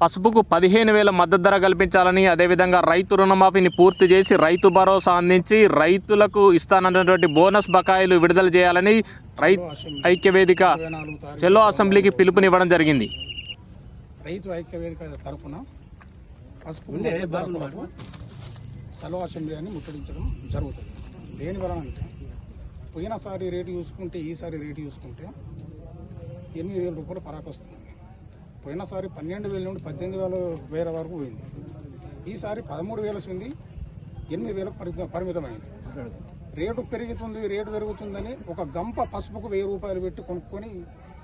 పసుపుకు పదిహేను వేల మద్దతు ధర కల్పించాలని అదేవిధంగా రైతు రుణమాఫీని పూర్తి చేసి రైతు భరోసా అందించి రైతులకు ఇస్తానన్నటువంటి బోనస్ బకాయిలు విడుదల చేయాలని రైతు ఐక్య వేదిక ఇరవై నాలుగు తారీఖు చెల్లో అసెంబ్లీకి పిలుపునివ్వడం జరిగింది. రైతు ఐక్య వేదిక తరపున పసుపు సెలవు అసెంబ్లీ అని ముట్టడించడం జరుగుతుంది. దేని వలన అంటే పోయినసారి రేటు చూసుకుంటే ఈసారి రేటు చూసుకుంటే ఎనిమిది వేల రూపాయలు పరాకు వస్తుంది పోయినసారి పన్నెండు వేల నుండి పద్దెనిమిది వేల వేల వరకు పోయింది. ఈసారి పదమూడు వేల ఉంది ఎనిమిది వేలకు పరిమిత పరిమితమైంది. రేటు పెరుగుతుంది రేటు పెరుగుతుందని ఒక గంప పసుపుకు వెయ్యి రూపాయలు పెట్టి కొనుక్కొని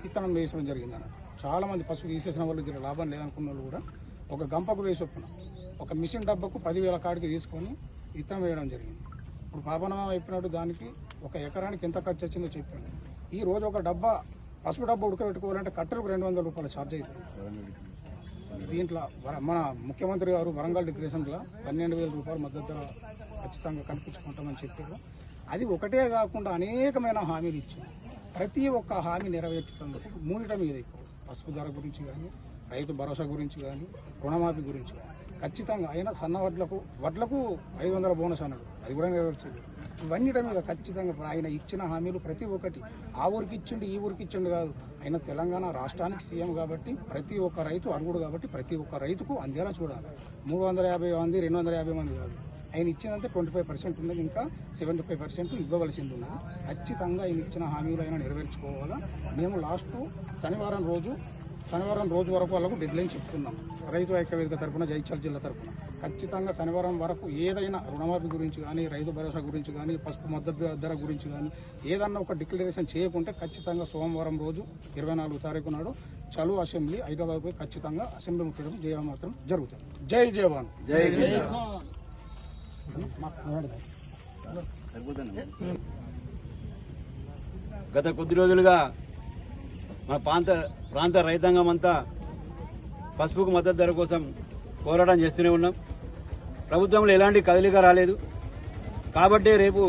విత్తనం వేసడం జరిగింది అన్నట్టు చాలా మంది పసుపు తీసేసిన వాళ్ళు లాభం లేదనుకున్న వాళ్ళు కూడా ఒక గంపకు వేసి చొప్పున ఒక మిషన్ డబ్బాకు పదివేల కాడికి తీసుకొని విత్తనం వేయడం జరిగింది. ఇప్పుడు పాపనమా చెప్పినట్టు దానికి ఒక ఎకరానికి ఎంత ఖర్చు వచ్చిందో చెప్పాను ఈ రోజు ఒక డబ్బా పసుపు డబ్బా ఉడకబెట్టుకోవాలంటే కట్టెలకు రెండు వందల రూపాయలు ఛార్జ్ అవుతుంది దీంట్లో వర- మన ముఖ్యమంత్రి గారు వరంగల్ డిక్లరేషన్లో పన్నెండు వేల రూపాయలు మద్దతు ఖచ్చితంగా కల్పించుకుంటామని చెప్పారు. అది ఒకటే కాకుండా అనేకమైన హామీలు ఇచ్చారు. ప్రతి ఒక్క హామీ నెరవేర్చేందుకు మూడిట మీద ఇప్పుడు పసుపు ధర గురించి కానీ రైతు భరోసా గురించి కానీ రుణమాఫీ గురించి కానీ. ఖచ్చితంగా అయినా సన్న వడ్లకు వడ్లకు ఐదు వందల బోనస్ అన్నాడు. అది కూడా నెరవేర్చలేదు. ఇవన్నిటి మీద ఖచ్చితంగా ఆయన ఇచ్చిన హామీలు ప్రతి ఒక్కటి. ఆ ఊరికి ఇచ్చిండు ఈ ఊరికి ఇచ్చిండు కాదు. ఆయన తెలంగాణ రాష్ట్రానికి సీఎం కాబట్టి ప్రతి ఒక్క రైతు అర్హుడు కాబట్టి ప్రతి ఒక్క రైతుకు అందేలా చూడాలి. మూడు వందల యాభై మంది రెండు వందల యాభై మంది కాదు. ఆయన ఇచ్చిందంటే ట్వంటీ ఫైవ్ పర్సెంట్ ఉన్నది. ఇంకా సెవెంటీ ఫైవ్ పర్సెంట్ ఇవ్వవలసింది ఉన్నది. ఖచ్చితంగా ఆయన ఇచ్చిన హామీలు అయినా నెరవేర్చుకోవాలా. మేము లాస్ట్ శనివారం రోజు శనివారం రోజు వరకు వాళ్ళకు డెడ్ లైన్ చెప్తున్నాం. రైతు ఐక్య వేదిక తరపున జైచల్ జిల్లా తరపున. ఖచ్చితంగా శనివారం వరకు ఏదైనా రుణమాఫీ గురించి కానీ రైతు భరోసా గురించి కానీ పసుపు మద్దతు ధర గురించి కానీ ఏదన్నా ఒక డిక్లరేషన్ చేయకుంటే ఖచ్చితంగా సోమవారం రోజు ఇరవై నాలుగు తారీఖు నాడు చలు అసెంబ్లీ హైదరాబాద్ పోయి ఖచ్చితంగా అసెంబ్లీ ముట్టడం చేయడం మాత్రం జరుగుతుంది. జై జవాన్. జై గత కొద్ది రోజులుగా మన ప్రాంత ప్రాంత రైతాంగం అంతా పసుపుకు మద్దతు ధర కోసం పోరాటం చేస్తూనే ఉన్నాం. ప్రభుత్వంలో ఎలాంటి కదలిక రాలేదు. కాబట్టి రేపు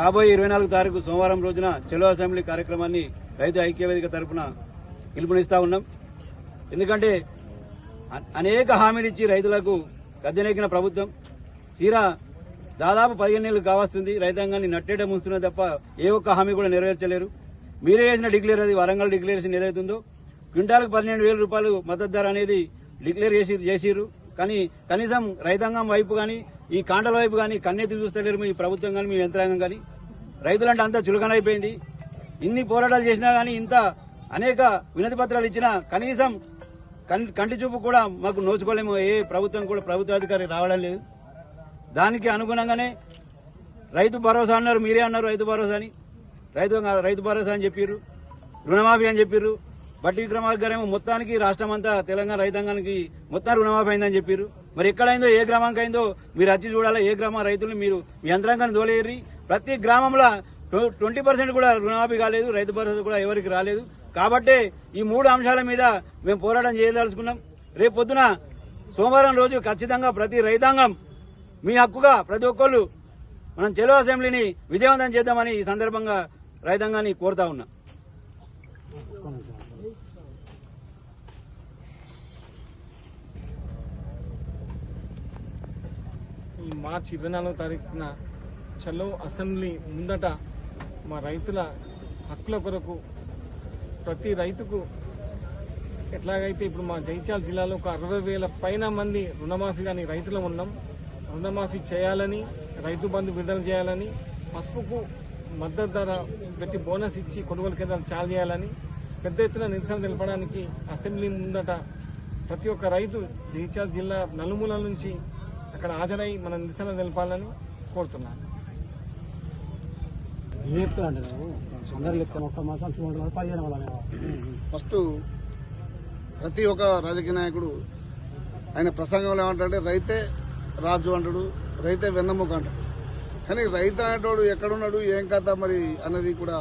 రాబోయే ఇరవై నాలుగు తారీఖు సోమవారం రోజున చెలో అసెంబ్లీ కార్యక్రమాన్ని రైతు ఐక్యవేదిక తరఫున పిలుపునిస్తా ఉన్నాం. ఎందుకంటే అనేక హామీలు ఇచ్చి రైతులకు గద్దెనెక్కిన ప్రభుత్వం. తీరా దాదాపు పదిహేను నెలలు కావస్తుంది రైతాంగాన్ని నట్టేట ముంచుతున్నది తప్ప ఏ ఒక్క హామీ కూడా నెరవేర్చలేరు. మీరే చేసిన డిక్లేర్ అది వరంగల్ డిక్లరేషన్ ఏదైతుందో? క్వింటాలకు పన్నెండు వేల రూపాయలు మద్దతు ధర అనేది డిక్లేర్ చేసి చేసిర్రు. కానీ కనీసం రైతాంగం వైపు కానీ ఈ కాండల వైపు కానీ కన్నెత్తి చూస్తలేరు మీ ప్రభుత్వం కానీ మీ యంత్రాంగం కానీ రైతులంటే అంతా చులకనైపోయింది. ఇన్ని పోరాటాలు చేసినా కానీ ఇంత అనేక వినతి పత్రాలు ఇచ్చినా కనీసం కంటి చూపు కూడా మాకు నోచుకోలేము. ఏ ప్రభుత్వం కూడా ప్రభుత్వాధికారి రావడం లేదు. దానికి అనుగుణంగానే రైతు భరోసా అన్నారు మీరే అన్నారు రైతు భరోసా అని రైతు రైతు భరోసా అని చెప్పారు రుణమాఫీ అని చెప్పారు బట్టి విక్రమార్క గారు ఏమో మొత్తానికి రాష్ట్రం అంతా తెలంగాణ రైతాంగానికి మొత్తం రుణమాఫీ అయిందని చెప్పారు మరి ఎక్కడైందో ఏ గ్రామానికి అయిందో మీరు వచ్చి చూడాలా? ఏ గ్రామ రైతులు మీరు మీ యంత్రాంగాన్ని దోలేరి ప్రతి గ్రామంలో ట్వంటీ పర్సెంట్ కూడా రుణమాఫీ కాలేదు రైతు భరోసా కూడా ఎవరికి రాలేదు. కాబట్టే ఈ మూడు అంశాల మీద మేము పోరాటం చేయదలుచుకున్నాం. రేపు పొద్దున సోమవారం రోజు ఖచ్చితంగా ప్రతి రైతాంగం మీ హక్కుగా ప్రతి ఒక్కళ్ళు మనం చెలో అసెంబ్లీని విజయవంతం చేద్దామని ఈ సందర్భంగా రైతాంగాన్ని కోరుతా ఉన్నా. ఈ మార్చి ఇరవై నాలుగో తారీఖున చలో అసెంబ్లీ ముందట మా రైతుల హక్కుల కొరకు ప్రతి రైతుకు ఎట్లాగైతే ఇప్పుడు మా జైత్యాల జిల్లాలో ఒక అరవై వేల పైన మంది రుణమాఫీ కానీ రైతులు ఉన్నాం రుణమాఫీ చేయాలని రైతు బంధు విడుదల చేయాలని పసుపుకు మద్దతు ధర పెట్టి బోనస్ ఇచ్చి కొనుగోలు కేంద్రాలు చాలు చేయాలని పెద్ద ఎత్తున నిరసన తెలపడానికి అసెంబ్లీ ముందట ప్రతి ఒక్క రైతు జగిత్యాల జిల్లా నలుమూలల నుంచి అక్కడ హాజరై మన నిరసన తెలపాలని కోరుతున్నాను. ఫస్ట్ ప్రతి ఒక్క రాజకీయ నాయకుడు ఆయన ప్రసంగంలో ఏమంటాడంటే రైతే రాజు అంటాడు రైతే వెన్నముక అంటాడు. కానీ రైతు అనేటోడు ఎక్కడున్నాడు ఏం కథ మరి అన్నది కూడా